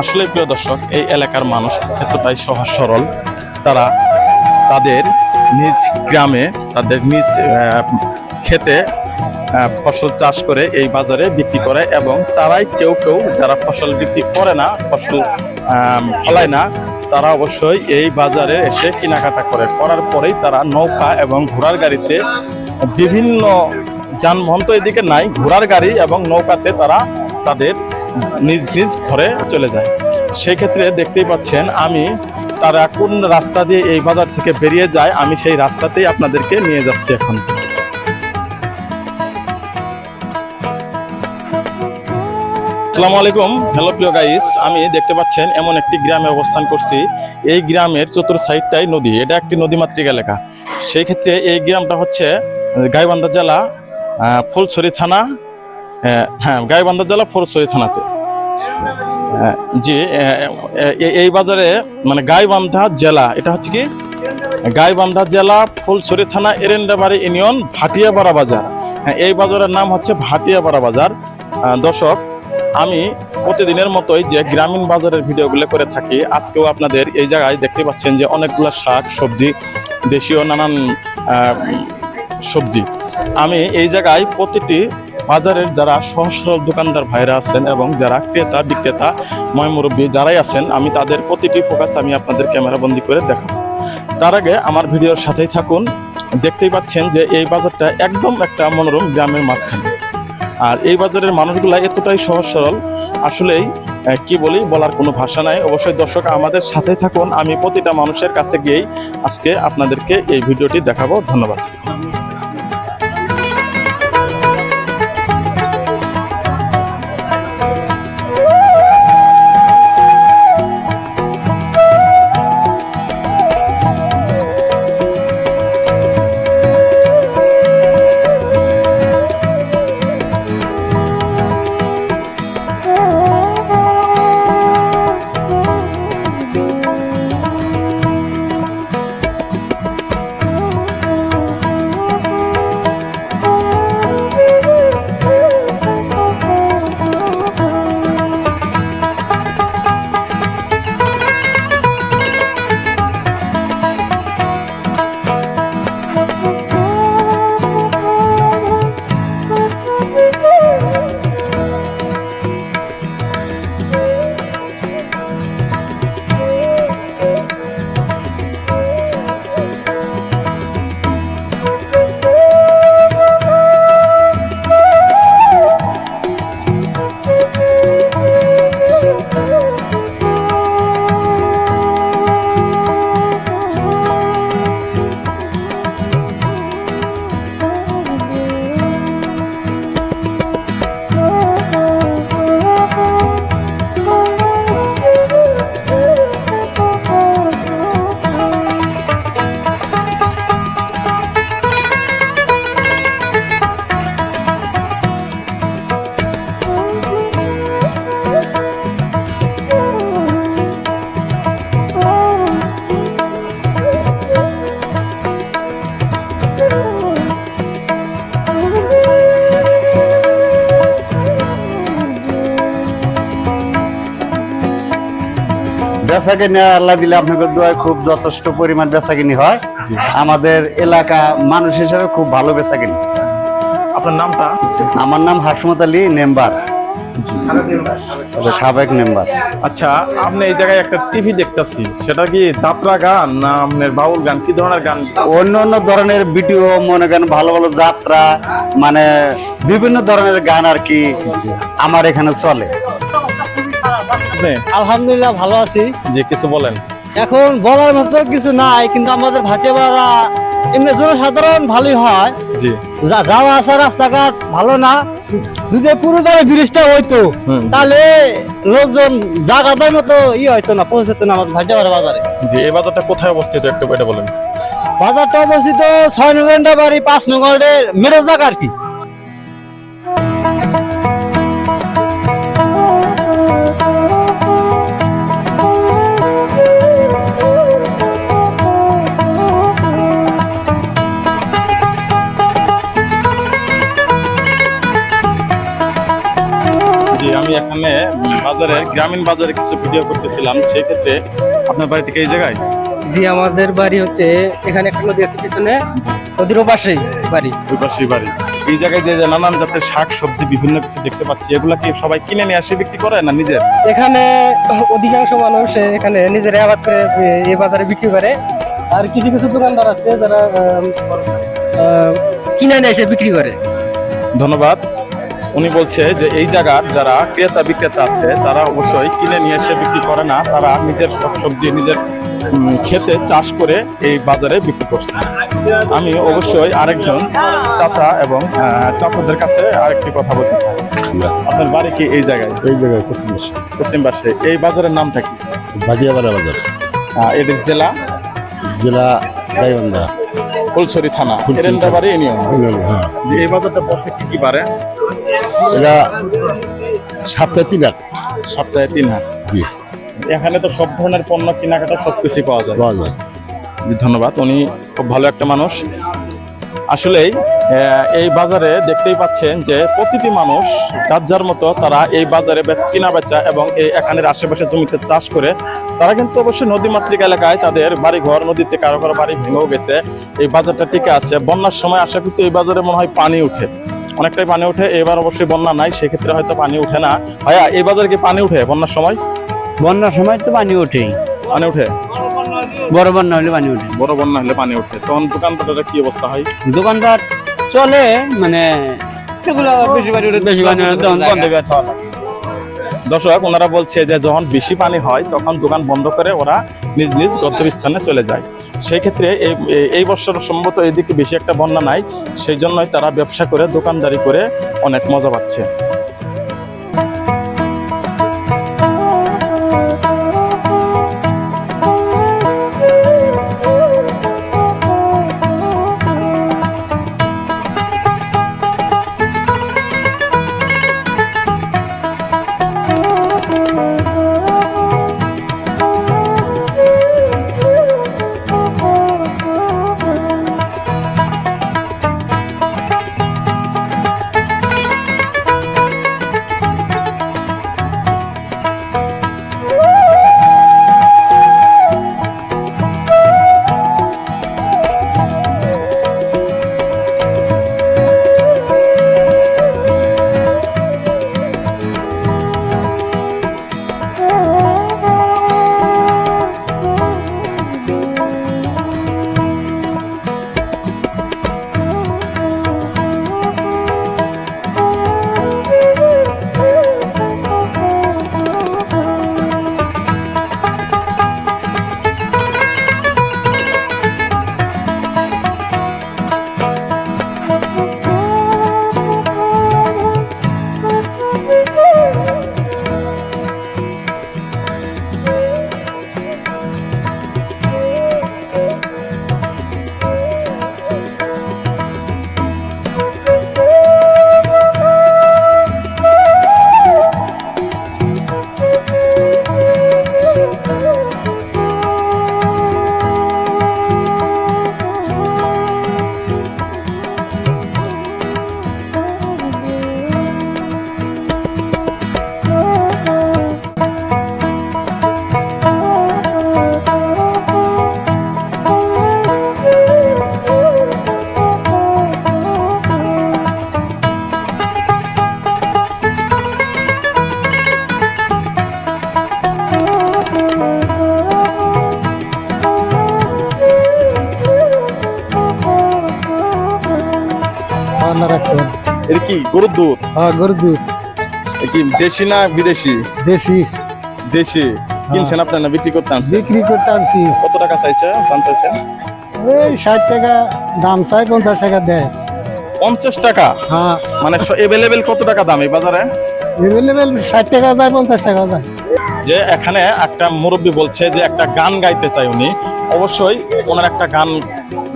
আসলে প্রিয় দর্শক, এই এলাকার মানুষ এতটাই সহজ সরল। তারা তাদের নিজ গ্রামে, তাদের নিজ খেতে ফসল চাষ করে এই বাজারে বিক্রি করে এবং তারাই কেউ কেউ যারা ফসল বিক্রি করে না, ফসল ফলায় না, তারা অবশ্যই এই বাজারে এসে কেনাকাটা করে। করার পরেই তারা নৌকা এবং ঘোড়ার গাড়িতে বিভিন্ন যানবাহন তো এদিকে নাই, ঘোড়ার গাড়ি এবং নৌকাতে তারা তাদের নিজ নিজ ঘরে চলে যায়। সেই ক্ষেত্রে দেখতেই পাচ্ছেন আমি তারা কোন রাস্তা দিয়ে এই বাজার থেকে বেরিয়ে যায়, আমি সেই রাস্তাতেই আপনাদেরকে নিয়ে যাচ্ছি এখন। আসসালামু আলাইকুম, হ্যালো প্রিয় গাইস আমি দেখতে পাচ্ছেন এমন একটি গ্রামে অবস্থান করছি। এই গ্রামের চতুর সাইডটাই নদী, এটা একটি নদীমাতৃক এলাকা। সেই ক্ষেত্রে এই গ্রামটা হচ্ছে গাইবান্ধা জেলা ফুলছড়ি থানা হ্যাঁ গাইবান্ধা জেলা ফুলছড়ি থানাতে। জি এই বাজারে মানে গাইবান্ধা জেলা, এটা হচ্ছে কি? গাইবান্ধা জেলা ফুলছড়ি থানা এরেন্ডাবাড়ি ইউনিয়ন ভাটিয়াপাড়া বাজার। হ্যাঁ এই বাজারের নাম হচ্ছে ভাটিয়াপাড়া বাজার। দর্শক, আমি প্রতিদিনের মতোই যে গ্রামীণ বাজারের ভিডিওগুলো করে থাকি, আজকেও আপনাদের এই জায়গায় দেখতে পাচ্ছেন যে অনেকগুলো শাক, সবজি, দেশীয় নানান সবজি। আমি এই জায়গায় প্রতিটি বাজারের যারা সহজ সরল দোকানদার ভাইরা আছেন এবং যারা ক্রেতা, বিক্রেতা ময়মুরব্বী যারাই আছেন, আমি তাদের প্রতিটি ফোকাস আমি আপনাদের ক্যামেরা বন্দি করে দেখাবো। তার আগে আমার ভিডিওর সাথেই থাকুন। দেখতেই পাচ্ছেন যে এই বাজারটা একদম একটা মনোরম গ্রামের মাঝখানে। আর এই বাজারের মানুষগুলা এতটাই সহজ সরল আসলেই কি বলি, বলার কোনো ভাষা নাই। অবশ্যই দর্শক আমাদের সাথে থাকুন। আমি প্রতিটা মানুষের কাছে গিয়েই আজকে আপনাদেরকে এই ভিডিওটি দেখাবো। ধন্যবাদ। বেচাকিনি আল্লাহ দিলে আপনাকে দোয়ায় খুব যথেষ্ট পরিমাণ বেচাকিনি হয়। আমাদের এলাকা মানুষ হিসেবে খুব ভালো বেচাকিনি। আপনার নামটা? আমার নাম হাসমত আলী নেম্বার। সাবেক মেম্বার আচ্ছা আপনি এই জায়গায় একটা টিভি দেখতেছি। সেটা কি যাত্রা গান না আপনার বাউল গান? কি ধরনের গান? অন্য অন্য ধরনের ভিডিও মনে করেন ভালো ভালো যাত্রা মানে বিভিন্ন ধরনের গান আর কি আমার এখানে চলে। আলহামদুলিল্লাহ ভালো আছি। যে কিছু বলেন। এখন বলার মতো কিছু নাই কিন্তু আমাদের ভাটিয়াপাড়া এমনি জনসাধারণ ভালোই হয়। যাওয়া আসা রাস্তাঘাট ভালো না। যদি পুরোপুরি ব্রিজটা হইতো তাহলে লোকজন জাগাতের মতো ই হইতো না পৌঁছতো না আমাদের ভাটিয়াপাড়া বাজারে। জি এই বাজারটা কোথায় অবস্থিত একটু এটা বলেন। বাজারটা অবস্থিত ছয় নগরের বাড়ি পাঁচ নগরের মেরো জায়গা আর কি। আমি এখানে বাজারে গ্রামীণ বাজারে কিছু ভিডিও করতেছিলাম। সেই ক্ষেত্রে আপনার বাড়িটি কি এই জায়গায়? জি আমাদের বাড়ি হচ্ছে এখানে একটা নদী আছে পিছনে নদীর পাশেই বাড়ি। ওই পাশেই বাড়ি। এই জায়গায় যে নানান জাতের শাক সবজি বিভিন্ন কিছু দেখতে পাচ্ছি এগুলা কি সবাই কিনে নিয়ে আসে বিক্রি করে না নিজের? এখানে অধিকাংশ মানুষ এখানে নিজেরা আবাদ করে এই বাজারে বিক্রি করে। আর কিছু কিছু দোকানদার আছে যারা কিনে নিয়ে এসে বিক্রি করে। ধন্যবাদ। উনি বলছে যে এই জায়গার যারা ক্রেতা বিক্রেতা আছে তারা অবশ্যই কিনে নিয়ে এসে বিক্রি করে না তারা নিজের সব সবজি নিজের খেতে চাষ করে এই বাজারে বিক্রি করছে। আমি অবশ্যই আরেকজন চাচা এবং চাচাদের কাছে আরেকটি কথা বলতে চাই। আপনার বাড়ি কি এই জায়গায়? এই জায়গায় পশ্চিম পশ্চিম পাশে। এই বাজারের নামটা কি? ভাটিয়াপাড়া বাজার। এটির জেলা? জেলা গাইবান্ধা। ফুলছড়ি থানা। এরেন্দাবাড়ি ইউনিয়ন। হ্যাঁ। এই বাজারটা বসে কি কি বারে এটা সপ্তাহে তিন হাট। সপ্তাহে তিন হাট? জি। এখানে তো সব ধরনের পণ্য কেনাকাটা সবকিছুই পাওয়া যায়। পাওয়া যায়। ধন্যবাদ। উনি খুব ভালো একটা মানুষ। আসলেই এই বাজারে দেখতেই পাচ্ছেন যে প্রতিটি মানুষ যার যার মতো তারা এই বাজারে কেনা বেচা এবং এই এখানের আশেপাশে জমিতে চাষ করে তারা কিন্তু অবশ্যই নদীমাতৃক এলাকায় তাদের বাড়ি ঘর নদীতে কারও কারও বাড়ি ভেঙেও গেছে। এই বাজারটা টিকে আছে। বন্যার সময় আশা করছি এই বাজারে মনে হয় পানি উঠে। অনেকটাই পানি উঠে এবার অবশ্যই বন্যা নাই সেক্ষেত্রে হয়তো পানি উঠে না। ভাইয়া এই বাজারে কি পানি উঠে বন্যার সময়? বন্যার সময় তো পানি ওঠেই। পানি উঠে বড় বন্যা হলে পানি ওঠে। বড় বন্যা হলে পানি উঠে তখন দোকানদারের কি অবস্থা হয়? দোকানদার চলে মানে এগুলো বেশি পানি ওঠে বেশি পানি ওঠে তখন বন্ধ করে দর্শক ওনারা বলছে যে যখন বেশি পানি হয় তখন দোকান বন্ধ করে ওরা নিজ নিজ গন্তব্যস্থানে চলে যায়। সেই ক্ষেত্রে এই, এই- বছর সম্ভবত এদিকে বেশি একটা বন্যা নাই সেই জন্যই তারা ব্যবসা করে, দোকানদারি করে অনেক মজা পাচ্ছে। রান্না রাখছে। এটা কি? গরুর দুধ? হ্যাঁ গরুর দুধ। কি দেশি না বিদেশি? দেশি। দেশি। কিনছেন আপনার না বিক্রি করতে আনছেন? বিক্রি করতে আনছি। কত টাকা চাইছে? দাম চাইছেন এই ষাট টাকা দাম চাই পঞ্চাশ টাকা দেয়। পঞ্চাশ টাকা? হ্যাঁ। মানে এভেলেবেল কত টাকা দাম এই বাজারে? এভেলেবেল ষাট টাকা যায় পঞ্চাশ টাকা যায়। যে এখানে একটা মুরব্বী বলছে যে একটা গান গাইতে চাই উনি। অবশ্যই ওনার একটা গান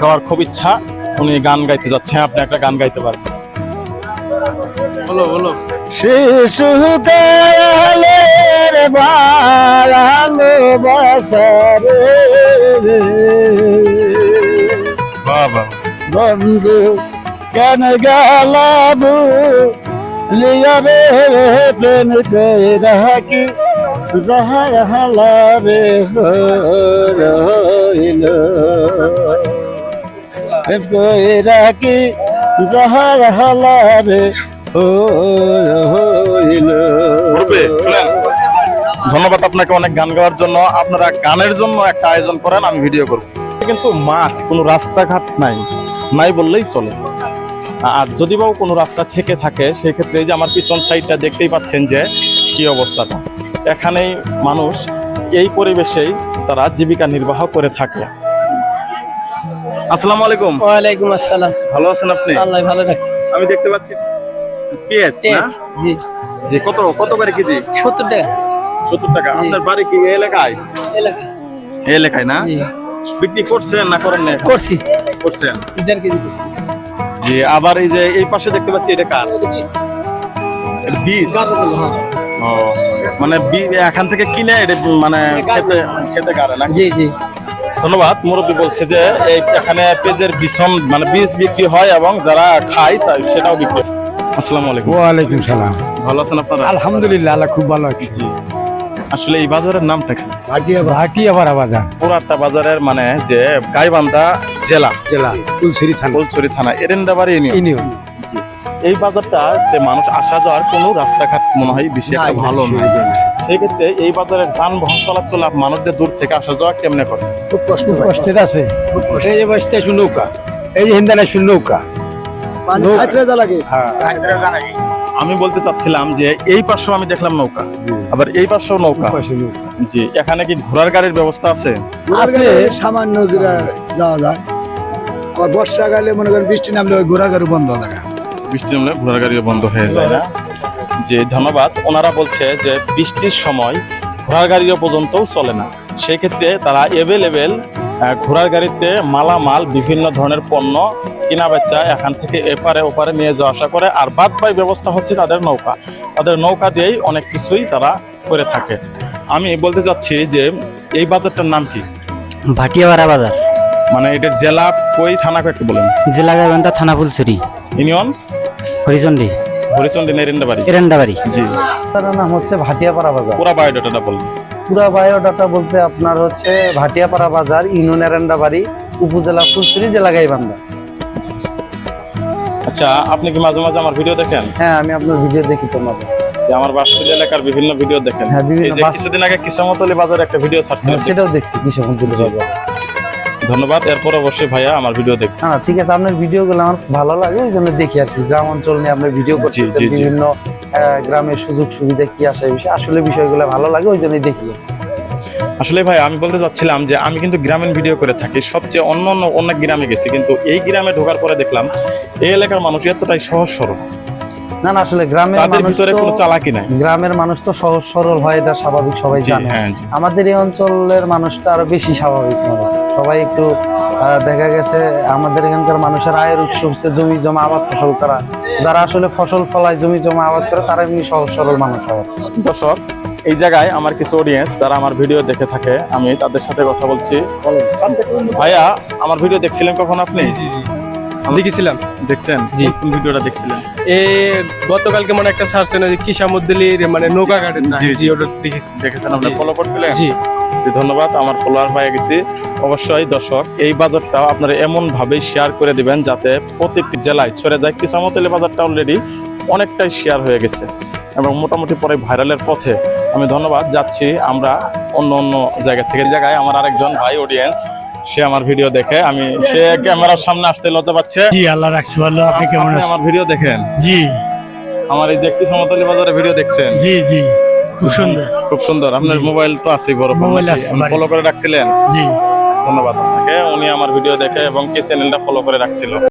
গাওয়ার খুব ইচ্ছা। উনি গান গাইতে যাচ্ছে হ্যাঁ, আপনি একটা গান গাইতে পারবেন বলো বলো। শিশু বাবা। বন্ধু কেন গেলাবু লিয়া রে? প্রেম কইরা কি যাহার হালারে হইল কি যাহার হালারে ধন্যবাদ আপনাকে অনেক গান গাওয়ার জন্য। আপনারা গানের জন্য একটা আয়োজন করেন, আমি ভিডিও করব। কিন্তু মাঠ, কোনো রাস্তাঘাট নাই। নাই বললেই চলে। আর যদি বাও কোনো রাস্তা থেকে থাকে সেই ক্ষেত্রে এই যে আমার পিছন সাইডটা দেখতেই পাচ্ছেন যে কি অবস্থাটা। এখানেই মানুষ, এই পরিবেশেই তারা জীবিকা নির্বাহ করে থাকে। আসসালামু আলাইকুম। ওয়ালাইকুম আসসালাম। ভালো আছেন আপনি? আল্লাহ ভালো রাখছে। আমি দেখতে পাচ্ছি পেঁয়াজ না? জি। যে কত কত করে কেজি? সত্তর টাকা। সত্তর টাকা। আপনার বাড়ি কি এলাকায়? এলাকা। এলাকায় না? জি। বিক্রি করছেন না করেন না করছি। করছেন? দেড় কেজি করছি। জি আবার এই যে এই পাশে দেখতে পাচ্ছি এটা কার? এটা বীজ। ও মানে বীজ এখান থেকে কিনে এটা মানে খেতে খেতে কারে না? জি জি। ধন্যবাদ। মুরব্বী বলছে যে এখানে পেঁয়াজের বিছন মানে বীজ বিক্রি হয় এবং যারা খায় তাই সেটাও বিক্রি। আসসালামু আলাইকুম। ওয়ালাইকুম সালাম। ভালো আছেন আপনারা? আলহামদুলিল্লাহ আল্লাহ খুব ভালো আছে। আসলে এই বাজারের নামটা কি? ভাটিয়া ভাটিয়া পাড়া বাজার। পুরাটা বাজারের মানে যে গাইবান্ধা জেলা। জেলা কুলসিরি থানা। ফুলছড়ি থানা। এরেন্দাবাড়ি ইউনিয়ন। ইউনিয়ন। এই বাজারটাতে মানুষ আসা যাওয়ার কোনো রাস্তাঘাট মনে হয় বেশি একটা ভালো নয়। সেই ক্ষেত্রে এই বাজারের যানবাহন চলাচল মানুষ যে দূর থেকে আসা যাওয়া কেমনে করে? খুব কষ্ট কষ্টের আছে। এই যে বসতে নৌকা এই যে হিন্দান নৌকা। হ্যাঁ। আমি বলতে চাচ্ছিলাম যে এই পাশেও আমি দেখলাম নৌকা আবার এই পাশেও নৌকা। জি এখানে কি ঘোড়ার গাড়ির ব্যবস্থা আছে? আছে। সামান্য যাওয়া যায়। আর বর্ষাকালে মনে করেন বৃষ্টি নামলে ওই গাড়ি বন্ধ থাকে। বৃষ্টি নামলে ঘোড়ার গাড়িও বন্ধ হয়ে যায়। না যে ধন্যবাদ ওনারা বলছে যে বৃষ্টির সময় ঘোড়ার গাড়িও পর্যন্তও চলে না। সেক্ষেত্রে তারা এভেলেবেল ঘোড়ার গাড়িতে মালামাল বিভিন্ন ধরনের পণ্য কিনা বেচা এখান থেকে এপারে ওপারে নিয়ে যাওয়া আসা করে আর বাদ বাই ব্যবস্থা হচ্ছে তাদের নৌকা। তাদের নৌকা দিয়েই অনেক কিছুই তারা করে থাকে। আমি বলতে চাচ্ছি যে এই বাজারটার নাম কি? ভাটিয়াপাড়া বাজার। মানে এটার জেলা কই থানা একটু বলেন। জেলা গাইবান্ধা থানা ফুলছড়ি। ইউনিয়ন? হরিচন্ডী। হরিচন্ডী নেরিন্দাবাড়ি এরেন্দাবাড়ি জি। তার নাম হচ্ছে ভাটিয়াপাড়া বাজার। পুরা বায়োডাটাটা বলুন। পুরা বায়োডাটা বলতে আপনার হচ্ছে ভাটিয়াপাড়া বাজার ইউনিয়ন এরেন্ডাবাড়ি উপজেলা ফুলছড়ি জেলা গাইবান্ধা। আচ্ছা আপনি কি মাঝে মাঝে আমার ভিডিও দেখেন? হ্যাঁ আমি আপনার ভিডিও দেখি তো মাঝে। যে আমার বাসপুর এলাকার বিভিন্ন ভিডিও দেখেন। হ্যাঁ, বিভিন্ন কিছুদিন আগে কিসামতলি বাজারে একটা ভিডিও ছাড়ছিলেন হ্যাঁ, সেটাও দেখছি কৃষক বাজার। ধন্যবাদ। এরপর অবশ্যই ভাইয়া আমার ভিডিও দেখবেন। না না ঠিক আছে আপনার ভিডিওগুলো আমার ভালো লাগে ওই জন্য দেখি আর কি। গ্রাম অঞ্চল নিয়ে আপনি ভিডিও করতেছেন জি। বিভিন্ন গ্রামের সুযোগ সুবিধা কি আসে আসলে বিষয়গুলো ভালো লাগে ওই জন্যই দেখি। আসলে ভাই আমি বলতে চাচ্ছিলাম যে আমি কিন্তু গ্রামীণ ভিডিও করে থাকি সবচেয়ে অন্য অন্য অনেক গ্রামে গেছি কিন্তু এই গ্রামে ঢোকার পরে দেখলাম এই এলাকার মানুষ এতটাই সহজ সরল না না আসলে গ্রামের মানুষ ভিতরে কোনো চালাকি নাই। গ্রামের মানুষ তো সহজ সরল হয় এটা স্বাভাবিক সবাই জানে। হ্যাঁ আমাদের এই অঞ্চলের মানুষটা আরও বেশি স্বাভাবিক সবাই একটু দেখা গেছে আমাদের এখানকার মানুষের আয়ের উৎস হচ্ছে জমি জমা আবাদ ফসল করা। যারা আসলে ফসল ফলায় জমি জমা আবাদ করে তারা এমনি সহজ সরল মানুষ হয়। দর্শক এই জায়গায় আমার কিছু অডিয়েন্স যারা আমার ভিডিও দেখে থাকে আমি তাদের সাথে কথা বলছি। ভাইয়া আমার ভিডিও দেখছিলেন কখন আপনি? দেখেছিলাম। দেখছেন? জি। ভিডিওটা দেখছিলেন। এ গতকালকে মানে একটা সার্চেন ওই কিসামুদ্দিলির মানে নৌকা ঘাটের জি, জি। ওটা দেখেছি। দেখেছেন আপনি ফলো করছিলেন? জি। ধন্যবাদ আমার ফলোয়ার পেয়ে গেছি। অবশ্যই দর্শক এই বাজারটা আপনারা এমন ভাবে শেয়ার করে দিবেন যাতে প্রত্যেকটি জেলায় ছড়ে যায়। কিসামতলি বাজারটা অলরেডি অনেকটাই শেয়ার হয়ে গেছে। এবং মোটামুটি পরে ভাইরালের পথে আমি ধন্যবাদ যাচ্ছি। আমরা অন্য অন্য জায়গা থেকে জায়গায় আমার আরেকজন ভাই অডিয়েন্স সে আমার ভিডিও দেখে আমি সে ক্যামেরার সামনে আসতে লজ্জা পাচ্ছে। জি আল্লাহ রাখছে ভালো আপনি কেমন আছেন? আমার ভিডিও দেখেন? জি। আমার এই দেখতে সমতলি বাজারে ভিডিও দেখছেন? জি জি খুব সুন্দর। খুব সুন্দর। আপনার মোবাইল তো আছে বড় মোবাইল আছে। ফলো করে রাখছিলেন? জি। ধন্যবাদ আপনাকে। উনি আমার ভিডিও দেখে এবং কে চ্যানেলটা ফলো করে রাখছিল?